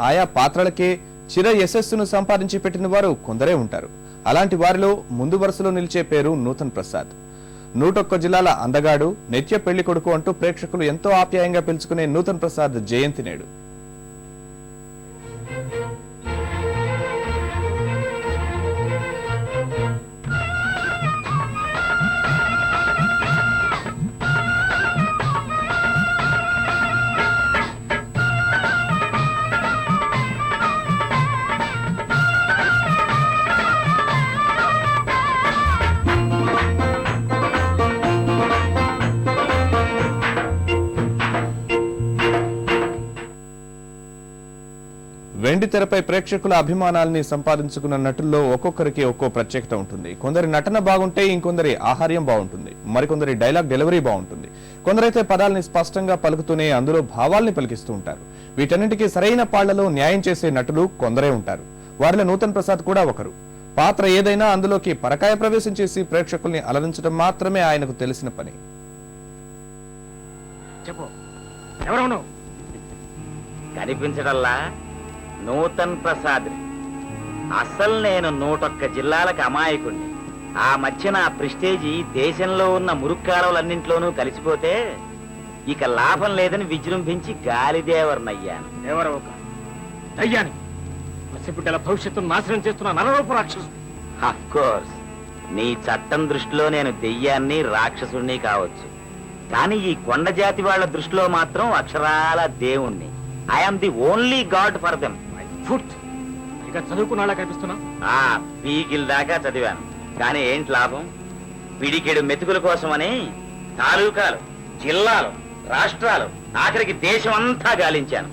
ఆయా పాత్రలకే చిర యశస్సును సంపాదించి పెట్టిన వారు కొందరే ఉంటారు. అలాంటి వారిలో ముందు వరుసలో నిలిచే పేరు నూతన్ ప్రసాద్. నూటొక్క జిల్లాల అందగాడు నిత్య పెళ్ళి కొడుకు అంటూ ప్రేక్షకులు ఎంతో ఆప్యాయంగా పిలుచుకునే నూతన్ ప్రసాద్ జయంతి నేడు. వెండి తెరపై ప్రేక్షకుల అభిమానాల్ని సంపాదించుకున్న నటుల్లో ఒక్కొక్కరికి ఒక్కో ప్రత్యేకత ఉంటుంది. కొందరి నటన బాగుంటే ఇంకొందరి ఆహార్యం బాగుంటుంది. మరికొందరి డైలాగ్ డెలివరీ బాగుంటుంది. కొందరైతే పదాల్ని స్పష్టంగా పలుకుతూనే అందులో భావాల్ని పలికిస్తూ ఉంటారు. వీటన్నిటికీ సరైన పాళ్ళలో న్యాయం చేసే నటులు కొందరే ఉంటారు. వారిలో నూతన్ ప్రసాద్ కూడా ఒకరు. పాత్ర ఏదైనా అందులోకి పరకాయ ప్రవేశం చేసి ప్రేక్షకుల్ని అలరించడం మాత్రమే ఆయనకు తెలిసిన పని. చెప్పు. కనిపించడల్లా? నూతన్ ప్రసాద్. అసలు నేను నూటొక్క జిల్లాలకు అమాయకుణ్ణి. ఆ మధ్య నా ప్రిస్టేజీ దేశంలో ఉన్న మురుక్కాడవులన్నింట్లోనూ కలిసిపోతే ఇక లాభం లేదని విజృంభించి గాలిదేవర్నయ్యాను. పసిబిడ్డల భవిష్యత్తును నాశనం చేస్తున్న నరరూప రాక్షసు కోర్స్ నీ చట్టం దృష్టిలో నేను దెయ్యాన్ని రాక్షసుణ్ణి కావచ్చు. కానీ ఈ కొండ జాతి వాళ్ళ దృష్టిలో మాత్రం అక్షరాల దేవుణ్ణి. I am the only god for them foot. ఇక చదువుకున్నాళ్ళ కనిపిస్తున్నా? ఆ పీకిల్ దాకా చదివాను. కానీ ఏంటి లాభం? పిడికెడు మెతుకుల కోసమని తాలూకాలు జిల్లాలు రాష్ట్రాలు ఆఖరికి దేశం అంతా గాలించాను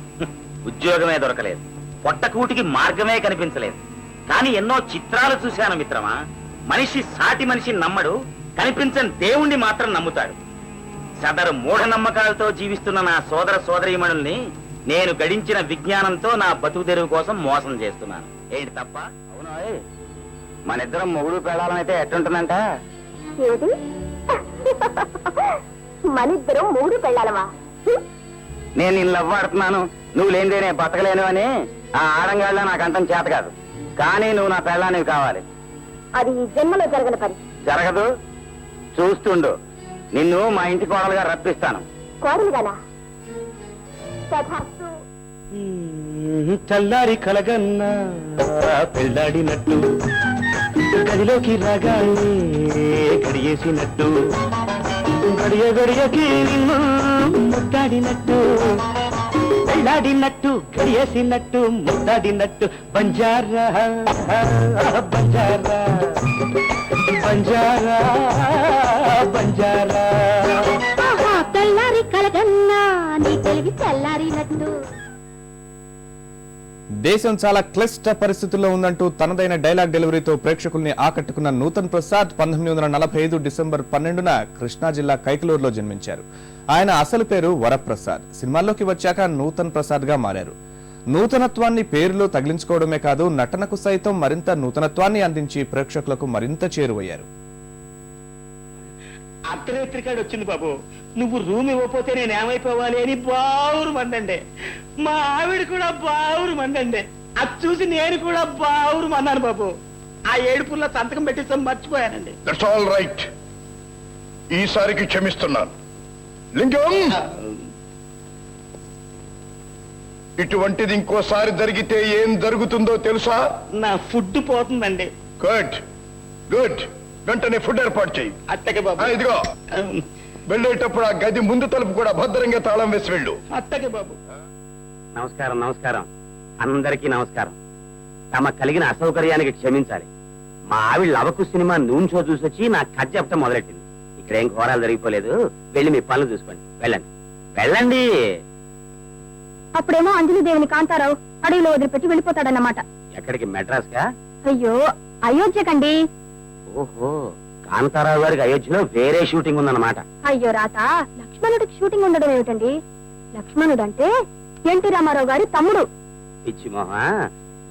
ఉద్యోగమే దొరకలేదు. పొట్టకూటికి మార్గమే కనిపించలేదు. కానీ ఎన్నో చిత్రాలు చూశాను మిత్రమా. మనిషి సాటి మనిషి నమ్మడు కనిపించని దేవుణ్ణి మాత్రం నమ్ముతాడు. సదరు మూఢనమ్మకాలతో జీవిస్తున్న నా సోదర సోదరీమణుల్ని నేను గడించిన విజ్ఞానంతో నా బతుకు తెరువు కోసం మోసం చేస్తున్నాను. ఏంటి తప్ప? అవునా మన ఇద్దరం మొగుడు పెళ్ళాలనైతే ఎట్టుంటుందంట? ఏమిటి మనిద్దరం మూడు పెళ్ళాలమా నేను నిన్ను లవ్వాడుతున్నాను నువ్వు లేనిదే నేను బతకలేను అని ఆ ఆడంగాళ్ళ నాకు అంతం చేత కాదు. కానీ నువ్వు నా పెళ్ళానికి కావాలి. అది ఈ జన్మలో జరగని పని. జరగదు. చూస్తుండు. నిన్ను మా ఇంటి కోడలుగా రప్పిస్తాను. కోడలుగానా? తథాస్తు చల్లారి కలగన్నా పెళ్ళాడినట్టు గదిలోకి రాగానే గడియేసినట్టు గడియ గడియకి నిన్ను ముద్దాడినట్టు పెళ్ళాడినట్టు గడియేసినట్టు ముద్దాడినట్టు బంజారా బంజారా బంజారా బంజారా. తెల్లారి కలగన్నా. దేశం చాలా క్లిష్ట పరిస్థితుల్లో ఉందంటూ తనదైన డైలాగ్ డెలివరీతో ప్రేక్షకుల్ని ఆకట్టుకున్న నూతన్ ప్రసాద్ పంతొమ్మిది వందల నలభై ఐదు డిసెంబర్ పన్నెండున కృష్ణా జిల్లా కైకలూరులో జన్మించారు. ఆయన అసలు పేరు వరప్రసాద్. సినిమాల్లోకి వచ్చాక నూతన్ ప్రసాద్గా మారారు. నూతనత్వాన్ని పేరులో తగిలించుకోవడమే కాదు నటనకు సైతం మరింత నూతనత్వాన్ని అందించి ప్రేక్షకులకు మరింత చేరువయ్యారు. అర్ధరాత్రికాడు వచ్చింది బాబు. నువ్వు రూమ్ ఇవ్వకపోతే నేను ఏమైపోవాలి అని బావురు మందండి. మా ఆవిడ కూడా బావురు మందండి. అది చూసి నేను కూడా బావురు మన్నాను బాబు. ఆ ఏడుపుల్లో సంతకం పెట్టిస్తాం మర్చిపోయానండి. దట్స్ ఆల్ రైట్ ఈసారికి క్షమిస్తున్నాను. లింగం! ఇటువంటిది ఇంకోసారి జరిగితే ఏం జరుగుతుందో తెలుసా? నా ఫుడ్ పోతుందండి. గుడ్ గుడ్ వెంటనే ఫుడ్ ఏర్పాటు చేయి. అత్తకి బాబు. ఇదిగో. వెళ్ళేటప్పుడు ఆ గది ముందు తలుపు కూడా భద్రంగా తాళం వేసి వెళ్ళు. అత్తకి బాబు. నమస్కారం నమస్కారం. అందరికీ నమస్కారం. తమ కలిగిన అసౌకర్యానికి క్షమించాలి. మా ఆవిడ లవకు సినిమా నూనె షో చూసొచ్చి నా కథ చెప్పడం మొదలెట్టింది. ఇక్కడ ఏం ఘోరాలు జరిగిపోలేదు. వెళ్ళి మీ పనులు చూసుకోండి. వెళ్ళండి. వెళ్ళండి. అప్పుడేమో అంజలిదేవిని కాంతారావు అడవిలో వదిలిపెట్టి వెళ్ళిపోతాడన్నమాట. ఎక్కడికి? మెడ్రాస్గా అయ్యో అయోధ్యకండి. ఓహో కాంతారావు గారికి అయోధ్యలో వేరే షూటింగ్ ఉందన్నమాట. అయ్యో రాత లక్ష్మణుడికి షూటింగ్ ఉండడం ఏమిటండి? లక్ష్మణుడు అంటే ఎన్టీ రామారావు గారి తమ్ముడు. పిచ్చి మొహ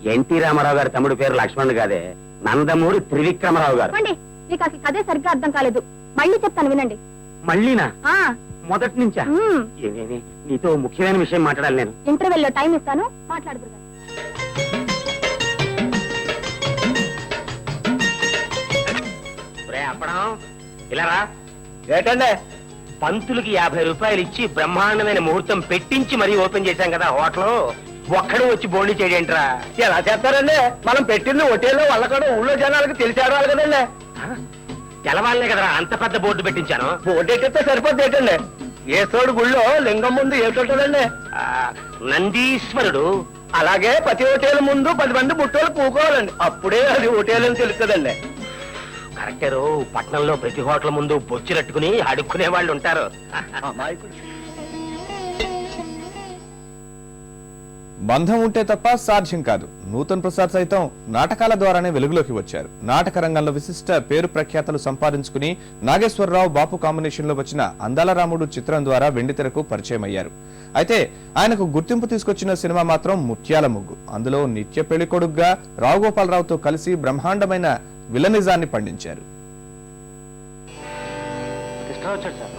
ఎన్టీ రామారావు గారి తమ్ముడు పేరు లక్ష్మణుడు కాదే నందమూరి త్రివిక్రమరావు గారు. అండి మీకు అసలు కదే సరిగ్గా అర్థం కాలేదు. మళ్ళీ చెప్తాను వినండి. మళ్ళీనా? ఆ. మొదటి నుంచా? మ్మ్. ఏమేమి? నీతో ముఖ్యమైన విషయం మాట్లాడాలి నేను. ఇంటర్వెల్లో టైం ఇస్తాను మాట్లాడుతురు రే అప్పడం ఇలా రా. ఏటండే? పంతులకి యాభై రూపాయలు ఇచ్చి బ్రహ్మాండమైన ముహూర్తం పెట్టించి మరీ ఓపెన్ చేశాం కదా హోటల్. ఒక్కడు వచ్చి బోండి చేయడేంట్రా. ఎలా చేస్తారండి? మనం పెట్టింది హోటల్లో వాళ్ళ కూడా ఊళ్ళో జనాలకు తెలిసాడాలి కదండి. తెలవాలనే కదరా అంత పెద్ద బోర్డు పెట్టించాను. బోర్డు ఎక్కితే సరిపోద్ది ఏంటండి? ఏసోడు గుళ్ళో లింగం ముందు ఆ, నందీశ్వరుడు. అలాగే ప్రతి హోటల్ ముందు పది మంది బుట్టోలు పూకోవాలండి. అప్పుడే అది హోటల్ అని తెలుస్తుందండి. కరెక్టరు పట్నంలో ప్రతి హోటల్ ముందు బొచ్చిరట్టుకుని అడుక్కునే వాళ్ళు ఉంటారు. బంధం ఉంటే తప్ప సాధ్యం కాదు. నూతన్ ప్రసాద్ సైతం నాటకాల ద్వారానే వెలుగులోకి వచ్చారు. నాటక రంగంలో విశిష్ట పేరు ప్రఖ్యాతలు సంపాదించుకుని నాగేశ్వరరావు బాపు కాంబినేషన్లో వచ్చిన అందాల రాముడు చిత్రం ద్వారా వెండితెరకు పరిచయం అయ్యారు అయితే ఆయనకు గుర్తింపు తీసుకొచ్చిన సినిమా మాత్రం ముత్యాల ముగ్గు. అందులో నిత్య పెళ్ళికొడుగ్గా రావు గోపాలరావుతో కలిసి బ్రహ్మాండమైన విలనిజాన్ని పండించారు.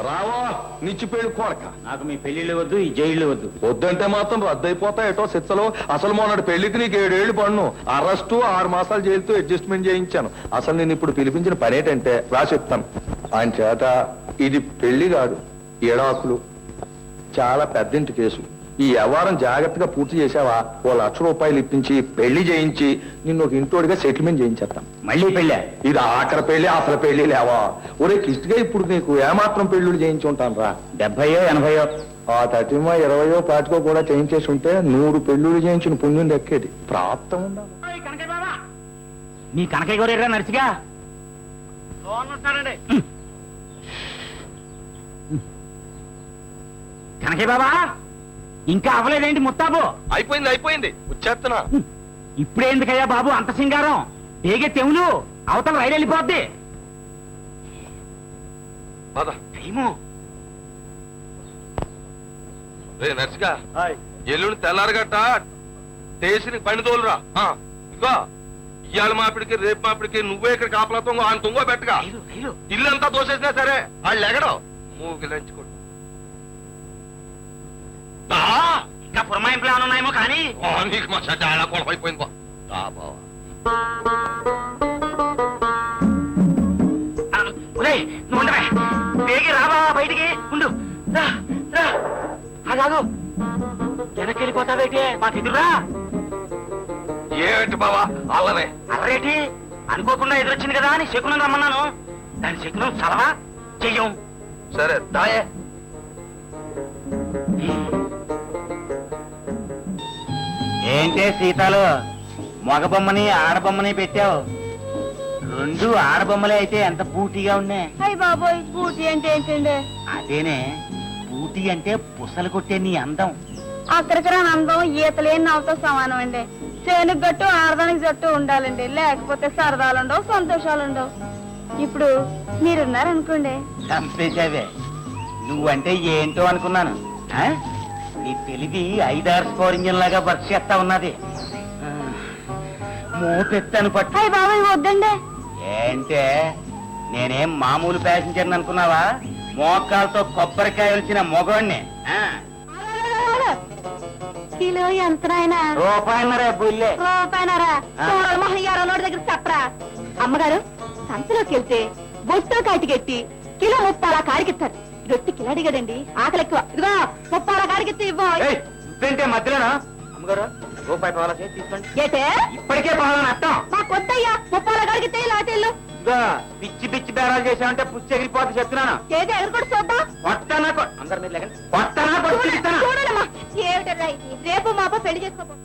రావా నిచ్చిపేడు కొడక? నాకు మీ పెళ్ళిళ్ళు వద్దు ఈ జైళ్ళు వద్దు. వద్దంటే మాత్రం రద్దయిపోతా ఎటో శిక్షలో అసలు మొన్నటి పెళ్ళికి నీకు ఏడేళ్ళు పన్ను. అరెస్టు ఆరు మాసాలు జైలుతో అడ్జస్ట్మెంట్ చేయించాను. అసలు నేను ఇప్పుడు పిలిపించిన పని ఏంటంటే రా చెప్తాను. ఆయన చేత ఇది పెళ్ళి కాదు ఏడాకులు. చాలా పెద్దింటి కేసు. ఈ వ్యవహారం జాగ్రత్తగా పూర్తి చేసావా ఓ లక్ష రూపాయలు ఇప్పించి పెళ్ళి చేయించి నిన్ను ఒక ఇంటోడిగా సెటిల్మెంట్ చేయించేస్తాం మళ్ళీ పెళ్ళా? ఇది ఆఖరి పెళ్ళి అసలు పెళ్ళి లేవా? ఒరే కిష్టిగా ఇప్పుడు నీకు ఏమాత్రం పెళ్ళిళ్ళు చేయించి ఉంటాను రా డెబ్బయో ఎనభయో? ఆ థర్టీమో ఇరవయో పాటికో కూడా చేయించేసి ఉంటే నూరు పెళ్ళిళ్ళు చేయించిన పుణ్యం దక్కేది. ప్రాప్తం ఉండాలి. మీ కనకయ్య నర్సిగా? కనకయ్య బాబా ఇంకా అవ్వలేదేంటి ముత్తాబు అయిపోయింది అయిపోయింది. వచ్చేస్తున్నా. ఇప్పుడేందుకయ్యా బాబు అంత సింగారం ఏగే తెవులు అవతల రైలు వెళ్ళిపోద్ది. రే నర్సిగా. ఎల్లుండి తెల్లారగట్ట బండి తోలురా. ఆ, ఇదిగో. ఇవాళ మాపిడికి రేపు మాపిడికి నువ్వే ఇక్కడ కాపలా తొంగ ఆయన తొంగ పెట్టగా. రైలు రైలు. ఇల్లు అంతా దోసేసినా సరే వాళ్ళు ఎగడం. మూగి లంచుకోండి ఇంకా పురమాయింపులు ఏమైనా ఉన్నాయేమో కానీ. నీకు మా షడ్డ అలా కొడవైపోయింది బా రా బావ. నువ్వు ఉండవే. బేగి రావా బయటికి. ఉండు. రా, రా. ఆగాగు వెనక్కి వెళ్ళిపోతావేటి మాకు ఎదురురా ఏమిటి బావా? అల్లనే అర్రేటి అనుకోకుండా ఎదురొచ్చింది కదా అని శకునం రమ్మన్నాను. దాని శకునం చలవా చెయ్యం. సరే దాయే ఏంటే సీతాలు? మగ బొమ్మని ఆడబొమ్మని పెట్టావు. రెండు ఆడబొమ్మలే అయితే ఎంత బూటీగా ఉన్నాయి. అయ్య బాబోయ్ బూటి అంటే ఏంటండి? అదేనే బూటీ అంటే పుసలు కొట్టే నీ అందం. అక్కడికి అందం ఈతలేని నవ్వుతో సమానం అండి చేనుకు గట్టు ఆడదానికి జట్టు ఉండాలండి. లేకపోతే సరదాలు ఉండవు సంతోషాలు ఉండవు ఇప్పుడు మీరున్నారనుకోండి. చంపేశావే. నువ్వంటే ఏంటో అనుకున్నాను. ఆ? నీ తెలివి ఐదారు స్కోర్ ఇంజిన్ లాగా వర్క్ చేస్తా ఉన్నది. మోపెత్తాను పట్టు. బాబాయ్ వద్దండి. ఏంటే? నేనేం మామూలు ప్యాసింజర్ అనుకున్నావా? మోకాలతో కొబ్బరికాయ వచ్చిన మొగోణ్ణి ఆ, కిలో ఎంత నాయనా రూపాయన్నరే బుల్లే. రూపాయనరా. చూడాలి నోటి దగ్గర చెప్పరా? అమ్మగారు సంతలోకి వెళ్తే బొట్టు కాటికెట్టి కిలో ముప్పాల కాడికిస్తారు. రొట్టి కిలాడి కదండి. ఆకలి ఎక్కువ ఇదిగో ముప్పాల కాడికెత్తి ఇవ్వ. ఏయ్, నువ్వేంటే మధ్యలోనా? అమ్మగారు రూపాయి తీసుకోండి. ఏటే? ఇప్పటికే పాలని అర్థం మా కొత్తయ్యా ముప్పాల ఇదిగో పిచ్చి పిచ్చి బేరాలు చేసామంటే పుచ్చి ఎగిరిపోతే చెప్తున్నాను. ఏది ఎగరకొడు చూద్దాం. కొట్టనా అందరి మీద లేకండి. కొట్టనా కొట్టి ఏమిటరా రేపు మాప పెళ్ళి చేసుకోబో